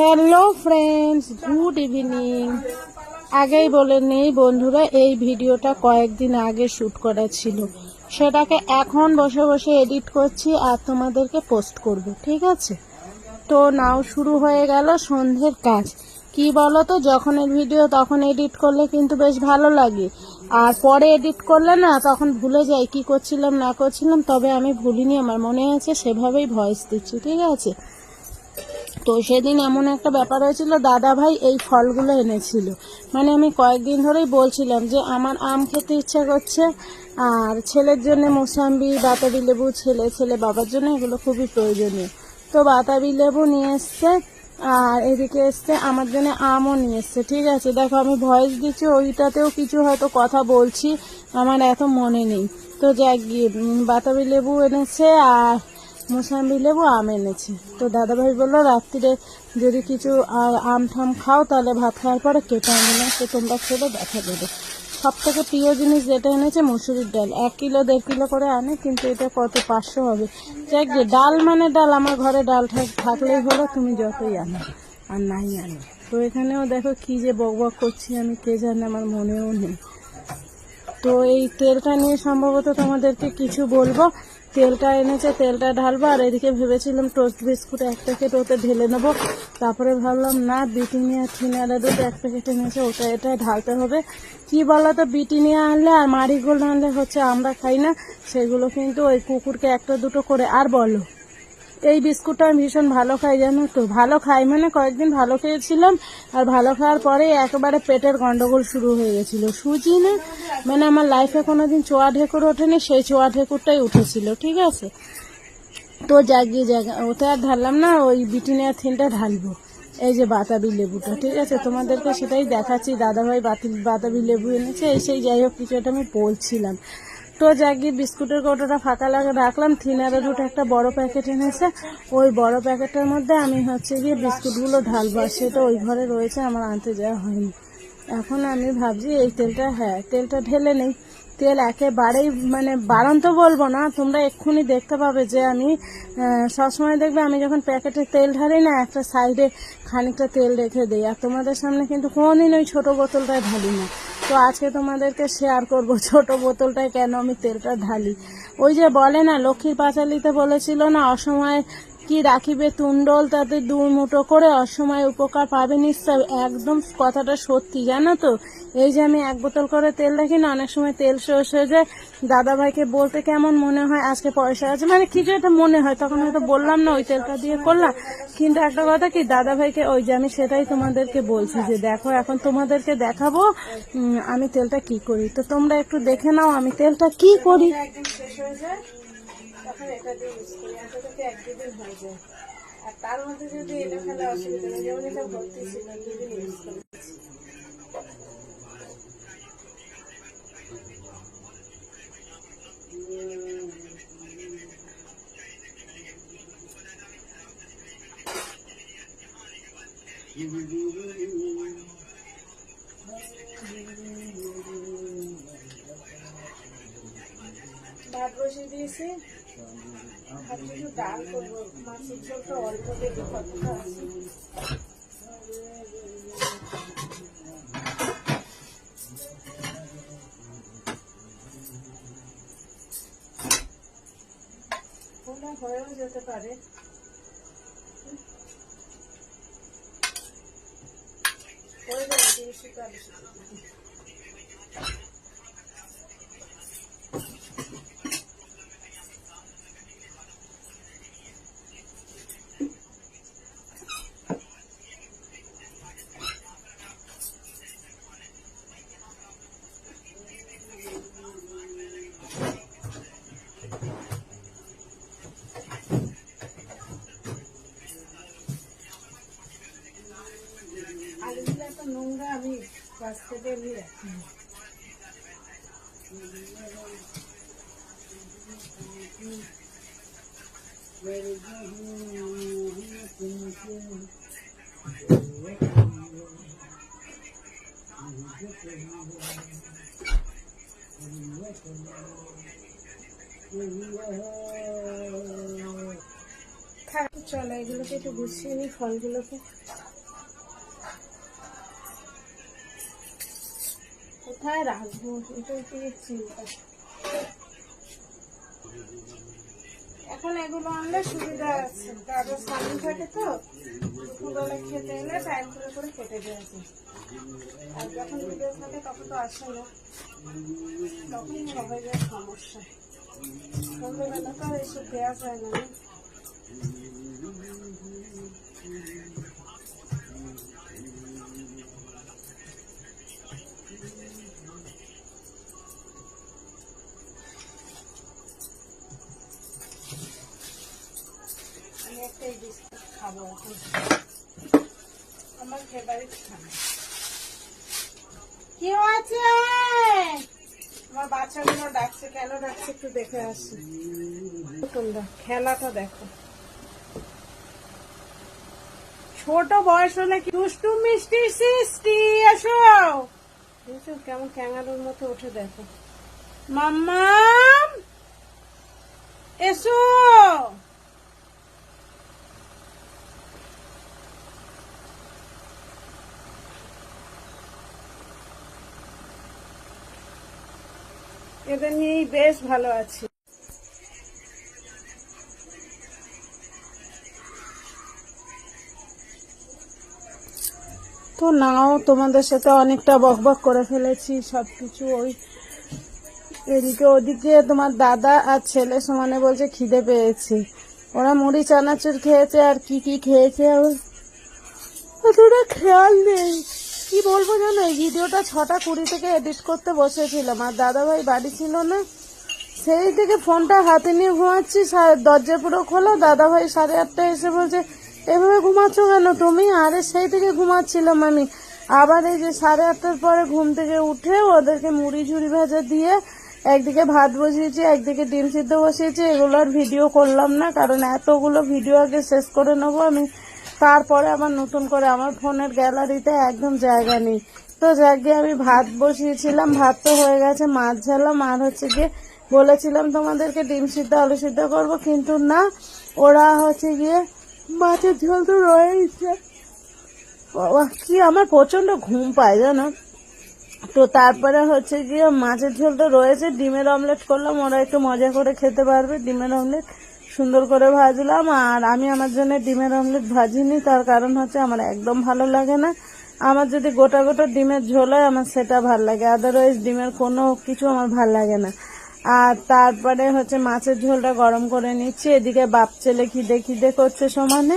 Hello friends, good evening. আগেই বলে নেই বন্ধুরা, এই ভিডিওটা কয়েকদিন আগে শ্যুট করা ছিল। সেটাকে এখন বসে বসে এডিট করছি আর তোমাদেরকে পোস্ট করব, ঠিক আছে? তো নাও শুরু হয়ে গেল সন্ধ্যের কাজ। কি বলো তো যখনের ভিডিও তখন এডিট করলে কিন্তু বেশ ভালো লাগে। আর পরে এডিট করলে না, তখন ভুলে যাই কি করছিলাম, না করছিলাম, তবে আমি ভুলিনি, আমার মনে আছে, সেভাবেই ভয়েস দিচ্ছি, ঠিক আছে? তো সেদিন এমন একটা ব্যাপার হয়েছিল দাদা ভাই এই ফলগুলো এনেছিল। মানে আমি কয়েকদিন ধরেই বলছিলাম যে, আমার আম খেতে ইচ্ছা করছে, আর ছেলের জন্য মোসাম্বি, বাতাবি লেবু, ছেলে ছেলে বাবার জন্য এগুলো খুবই প্রয়োজনীয়। তো বাতাবি লেবু নিয়ে এসছে, আর এদিকে এসছে, আমার জন্য আমও নিয়ে এসছে, ঠিক আছে? দেখো, আমি ভয়েস দিচ্ছি, ওইটাতেও কিছু হয়তো কথা বলছি, আমার এত মনে নেই। তো যাক গিয়ে বাতাবি লেবু এনেছে, আর মোসাম্বি লেবু আম এনেছে। তো দাদাভাই বলল রাত্রিরে যদি কিছু আহ, আম ঠাম খাও তাহলে ভাত খাওয়ার পরে কেটে আনবে তো তোমরা খেলে দেখা দেবে সব থেকে প্রিয় জিনিস যেটা এনেছে মুসুরির ডাল। এক কিলো দেড় কিলো করে আনে কিন্তু এটা কত পাঁচশো হবে? যাক যে ডাল মানে ডাল আমার ঘরে ডাল থাক- থাকলেই হলো তুমি যতই আনো আর নাই আনো। তো এখানেও দেখো কি যে বক বক করছি আমি কে জানে আমার মনেও নেই। তো এই তেলটা নিয়ে সম্ভবত তোমাদেরকে কিছু বলব। তেলটা এনেছে, তেলটা ঢালবো, আর এদিকে ভেবেছিলাম টোস্ট বিস্কুট এক প্যাকেট ওতে ঢেলে নেব। তারপরে ভাবলাম, না বিটিনিয়া থিনারা দুধ এক প্যাকেট এনেছে, ওটা এটা ঢালতে হবে। কি বলো তো বিটিনিয়া আনলে আর মারিগোল্ড আনলে হচ্ছে আমরা খাই না, সেগুলো কিন্তু ওই কুকুরকে একটা দুটো করে, আর বলো। এই বিস্কুটটা আমি ভীষণ ভালো খাই জানো তো? ভালো খাই মানে কয়েকদিন ভালো খেয়েছিলাম, আর ভালো খাওয়ার পরে একেবারে পেটের গন্ডগোল শুরু হয়ে গেছিল। সুজি না? মানে আমার লাইফে কোনোদিন চোয়া ঢেকুর ওঠেনি, সেই চোয়া ঢেকুরটাই উঠেছিল, ঠিক আছে? তো জাগিয়ে জায়গা ওটা আর ঢাললাম না, ওই বিটিনিয়া থিনটা ঢালবো। এই যে বাতাবি লেবুটা, ঠিক আছে? তোমাদেরকে সেটাই দেখাচ্ছি, দাদাভাই বাতি, বাতাবি লেবু এনেছে, এই সেই যাই হোক, কিছু একটা আমি বলছিলাম। তো জাগিয়ে বিস্কুটের কৌটোটা ফাঁকা লাগে, রাখলাম। থিনারে দুটো একটা বড় প্যাকেট এনেছে। ওই বড় প্যাকেটের মধ্যে আমি হচ্ছে গিয়ে বিস্কুটগুলো ঢালবো, আর সেটা ওই ঘরে রয়েছে, আমার আনতে যাওয়া হয়নি। এখন আমি ভাবছি এই তেলটা হ্যাঁ তেলটা ঢেলে নেই। তেল একেবারেই মানে বারণ তো বলব না, তোমরা এক্ষুনি দেখতে পাবে যে আমি সবসময় দেখবে আমি যখন প্যাকেটে তেল ঢালি না, একটা সাইডে খানিকটা তেল রেখে দিই, আর তোমাদের সামনে কিন্তু কোনোদিন ওই ছোটো বোতলটায় ঢালি না। তো আজকে তোমাদেরকে শেয়ার করব ছোট বোতলটায় কেন আমি তেলটা ঢালি। ওই যে বলে না, লক্ষ্মীর পাঁচালিতে বলেছিল না, অসময়ে কি রাখিবে তুন্ডল তাতে দু মুঠো করে অসময়ে উপকার পাবে নিশ্চয়। একদম কথাটা সত্যি, জানো তো? এই যে আমি এক বোতল করে তেল রাখি না, অনেক সময় তেল শেষ হয়ে যায়। দাদা ভাইকে বলতে কেমন মনে হয়? আজকে পয়সা আছে। মানে কিছু একটা মনে হয়, তখন হয়তো বললাম না, ওই তেলটা দিয়ে করলাম। কিন্তু একটা কথা কি দাদা ভাইকে ওই যে আমি সেটাই তোমাদেরকে বলছি যে, দেখো, এখন তোমাদেরকে দেখাবো আমি তেলটা কি করি। তো তোমরা একটু দেখে নাও আমি তেলটা কি করি। শেষ হয়ে, এটা দিয়ে ইউজ তার মধ্যে এটা অসুবিধা ভর্তি ছিল দুদিন ইউজ ভাত বসিয়ে দিয়েছি। হয়েও যেতে পারে। হয়ে যাবে চল্লিশ আলুগুলো এত নোংরা আমি বাস্কেটে নিয়ে রাখি থাক চলো এগুলোকে একটু গুছিয়ে নিই ফলগুলোকে। কোথায় রাখব? এটাই কি চিন্তা। এখন এগুলো আনলে সুবিধা আছে। কারও সামনে থাকে তো, দুপুরবেলা খেতে এলে টাইম করে করে কেটে দেওয়া যায় আর যখন ভিডিও থাকে তখন তো আসে না। তখন সবাই যায় সমস্যা সন্ধ্যেবেলা তো আর এসব দেওয়া যায় না। কি হয়েছে? আমার বাচ্চাগুলো ডাকছে, কেন ডাকছে একটু দেখে আসি। তোমরা খেলাটা দেখো। ছোট বয়স হলে কি দুষ্টু মিষ্টি সৃষ্টি? এসো। বুঝছ কেমন ক্যাঙ্গারুর মতো উঠে দেখো। মাম্মাম, এসো। এদের নিয়েই বেশ ভালো আছি। তো নাও, তোমাদের সাথে অনেকটা বকবক করে ফেলেছি, সবকিছু ওই এদিকে ওদিকে তোমার দাদা আর ছেলে সমানে বলছে খিদে পেয়েছি। ওরা মুড়ি, চানাচুর খেয়েছে আর কি কি খেয়েছে খেয়াল নেই। কি বলব জানো? এই ভিডিওটা ছটা কুড়ি থেকে এডিট করতে বসেছিলাম। আর দাদাভাই বাড়ি ছিল না। সেই থেকে ফোনটা হাতে নিয়ে ঘুমাচ্ছি দরজা পুরো খোলা। দাদাভাই সাড়ে আটটা এসে বলছে, এভাবে ঘুমাচ্ছ কেন? তুমি? আরে সেই থেকে ঘুমাচ্ছিলাম আমি। আবার এই যে সাড়ে আটটার পরে ঘুম থেকে উঠে ওদেরকে মুড়ি, ঝুড়ি ভাজা দিয়ে একদিকে ভাত বসিয়েছি, একদিকে ডিম সিদ্ধ বসিয়েছি। এগুলোর ভিডিও করলাম না, কারণ এতগুলো ভিডিও আগে শেষ করে নেব আমি। তারপরে আবার নতুন করে আমার ফোনের গ্যালারিতে একদম জায়গা নেই। তো জায়গায় আমি ভাত বসিয়েছিলাম, ভাত তো হয়ে গেছে মাছ ঝালাম, আর হচ্ছে গিয়ে বলেছিলাম তোমাদেরকে ডিম সিদ্ধ, আলু সিদ্ধ করব, কিন্তু না, ওরা হচ্ছে গিয়ে মাছের ঝোল তো রয়েছে বাবা, কি আমার প্রচণ্ড ঘুম পায় জানো? তো তারপরে হচ্ছে গিয়ে মাছের ঝোল তো রয়েছে, ডিমের অমলেট করলাম, ওরা একটু মজা করে খেতে পারবে ডিমের অমলেট সুন্দর করে ভাজলাম, আর আমি আমার জন্য ডিমের অমলেট ভাজিনি, তার কারণ হচ্ছে আমার একদম ভালো লাগে না। আমার যদি গোটা গোটা ডিমের ঝোল হয়, আমার সেটা ভালো লাগে আদারওয়াইজ ডিমের কোনো কিছু আমার ভালো লাগে না। আর তারপরে হচ্ছে মাছের ঝোলটা গরম করে নিচ্ছি, এদিকে বাপ ছেলে খিদে খিদে করছে সমানে।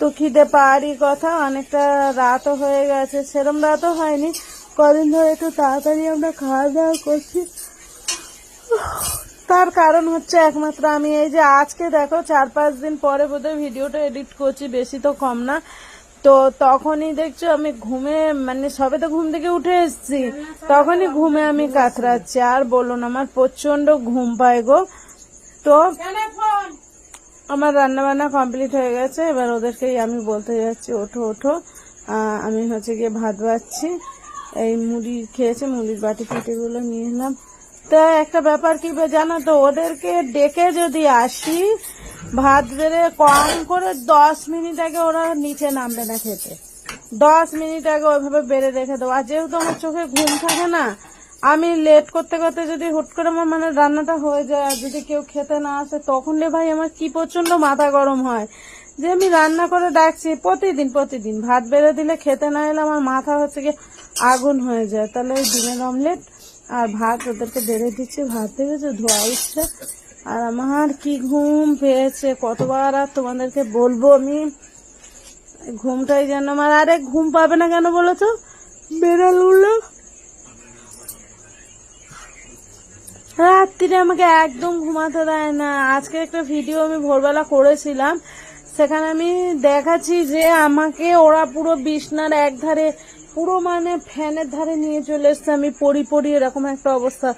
তো খিদে পাওয়ারই কথা, অনেকটা রাতও হয়ে গেছে, সেরম রাতও হয়নি। কদিন ধরে একটু তাড়াতাড়ি আমরা খাওয়া দাওয়া করছি। তার কারণ হচ্ছে একমাত্র আমি। এই যে আজকে দেখো, চার পাঁচ দিন পরে বোধহয় ভিডিওটা এডিট করছি, বেশি তো কম না। তো তখনই দেখছ আমি ঘুমে মানে সবে তো ঘুম থেকে উঠে এসেছি। তখনই ঘুমে আমি কাতরাচ্ছি, আর বলুন আমার প্রচণ্ড ঘুম পায় গো। তো আমার রান্না বান্না কমপ্লিট হয়ে গেছে, এবার ওদেরকেই আমি বলতে যাচ্ছি, ওঠো ওঠো। আমি হচ্ছে গিয়ে ভাত বাচ্ছি এই মুড়ি খেয়েছে, মুড়ির বাটি ফাটিগুলো নিয়ে এলাম। তা একটা ব্যাপার কি জানো তো? ওদেরকে ডেকে যদি আসি, ভাত বেড়ে কম করে দশ মিনিট আগে ওরা নিচে নামবে না খেতে। দশ মিনিট আগে ওইভাবে বেড়ে রেখে দেবো। আর যেহেতু আমার চোখে ঘুম থাকে না, আমি লেট করতে করতে যদি হুট করে আমার মানে রান্নাটা হয়ে যায় আর যদি কেউ খেতে না আসে, তখন রে ভাই আমার কি প্রচণ্ড মাথা গরম হয়। যে আমি রান্না করে ডাকছি প্রতিদিন প্রতিদিন। ভাত বেড়ে দিলে খেতে না এলে আমার মাথা হচ্ছে কি আগুন হয়ে যায়। তাহলে ওই ডিমের অমলেট আর ভাত ওদেরকে বেড়ে দিচ্ছে, ভাত দেখেছ ধোয়া উঠছে। আর আমার কি ঘুম পেয়েছে, কতবার আর তোমাদেরকে বলব আমি? ঘুমটাই যেন আমার, আরে ঘুম পাবে না কেন বলো তো? বেড়াল উঠল রাত্রিরে আমাকে একদম ঘুমাতে দেয় না। আজকে একটা ভিডিও আমি ভোরবেলা করেছিলাম। সেখানে আমি দেখাচ্ছি যে আমাকে ওরা পুরো বিছনার এক ধারে পুরো মানে ফ্যানের ধারে নিয়ে চলে এসছে। আমি পড়ি পড়ি এরকম একটা অবস্থা।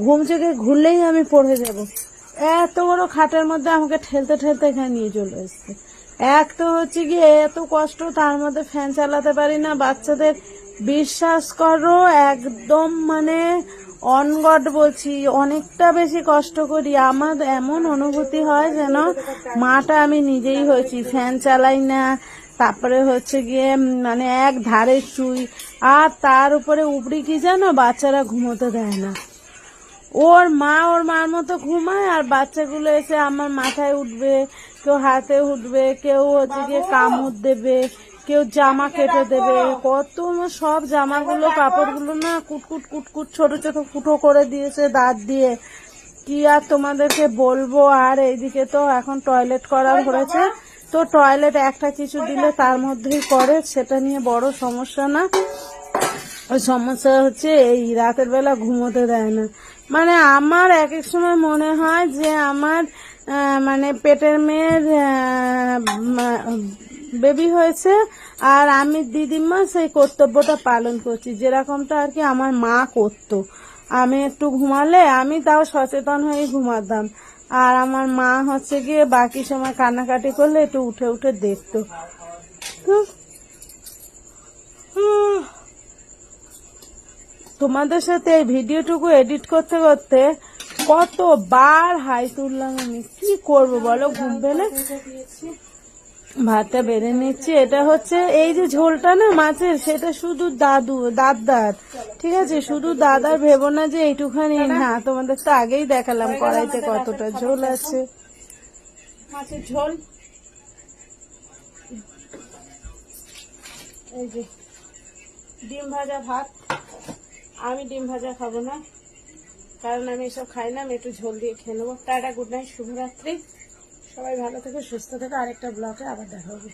ঘুম থেকে ঘুরলেই আমি পড়ে যাব। এত বড় খাটের মধ্যে আমাকে ঠেলতে ঠেলতে এখানে নিয়ে চলে এসছে। এক তো হচ্ছে গিয়ে এত কষ্ট, তার মধ্যে ফ্যান চালাতে পারি না। বাচ্চাদের বিশ্বাস করো, একদম মানে অনগড বলছি। অনেকটা বেশি কষ্ট করি। আমার এমন অনুভূতি হয় যেন মাটা আমি নিজেই হয়েছি। ফ্যান চালাই না তারপরে হচ্ছে গিয়ে মানে এক ধারে চুই আর তার উপরে উপরি কি জানো? বাচ্চারা ঘুমোতে দেয় না। ওর মা ওর মার মতো ঘুমায় আর বাচ্চাগুলো এসে আমার মাথায় উঠবে কেউ হাতে উঠবে কেউ হচ্ছে গিয়ে কামড় দেবে কেউ জামা কেটে দেবে। কত সব জামাগুলো কাপড়গুলো না কুটকুট কুটকুট ছোট ছোট ফুটো করে দিয়েছে দাঁত দিয়ে। কি আর তোমাদেরকে বলব? আর এইদিকে তো এখন টয়লেট করার হয়েছে। তো টয়লেট একটা কিছু দিলে তার মধ্যেই করে, সেটা নিয়ে বড় সমস্যা না। ওই সমস্যা হচ্ছে এই রাতের বেলা ঘুমোতে দেয় না। মানে আমার এক এক সময় মনে হয় যে আমার মানে পেটের মেয়ের বেবি হয়েছে, আর আমি দিদিমা সেই কর্তব্যটা পালন করছি। যেরকমটা আর কি আমার মা করতো। আমি একটু ঘুমালে আমি তাও সচেতন হয়ে ঘুমাতাম। আর আমার মা হচ্ছে গিয়ে বাকি সময় কান্নাকাটি করলে একটু উঠে উঠে দেখতো। তোমাদের সাথে এই ভিডিওটুকু এডিট করতে করতে কতবার হাই তুললাম আমি? কি করব বলো, ঘুম পেলে? ভাতটা বেড়ে নিচ্ছি। এটা হচ্ছে এই যে ঝোলটা না মাছের সেটা শুধু দাদু দাদার ঠিক আছে? শুধু দাদার ভেবো না যে এইটুখানি না। তোমাদের তো আগেই দেখালাম কড়াইতে কতটা ঝোল আছে। মাছের ঝোল। এই যে ডিম ভাজা ভাত। আমি ডিম ভাজা খাব না কারণ আমি এসব খাই না। আমি একটু ঝোল দিয়ে খেয়ে নেব। টাটা গুড নাইট শুভরাত্রি। সবাই ভালো থেকে সুস্থ থেকে। আরেকটা ব্লকে আবার দেখা হবে।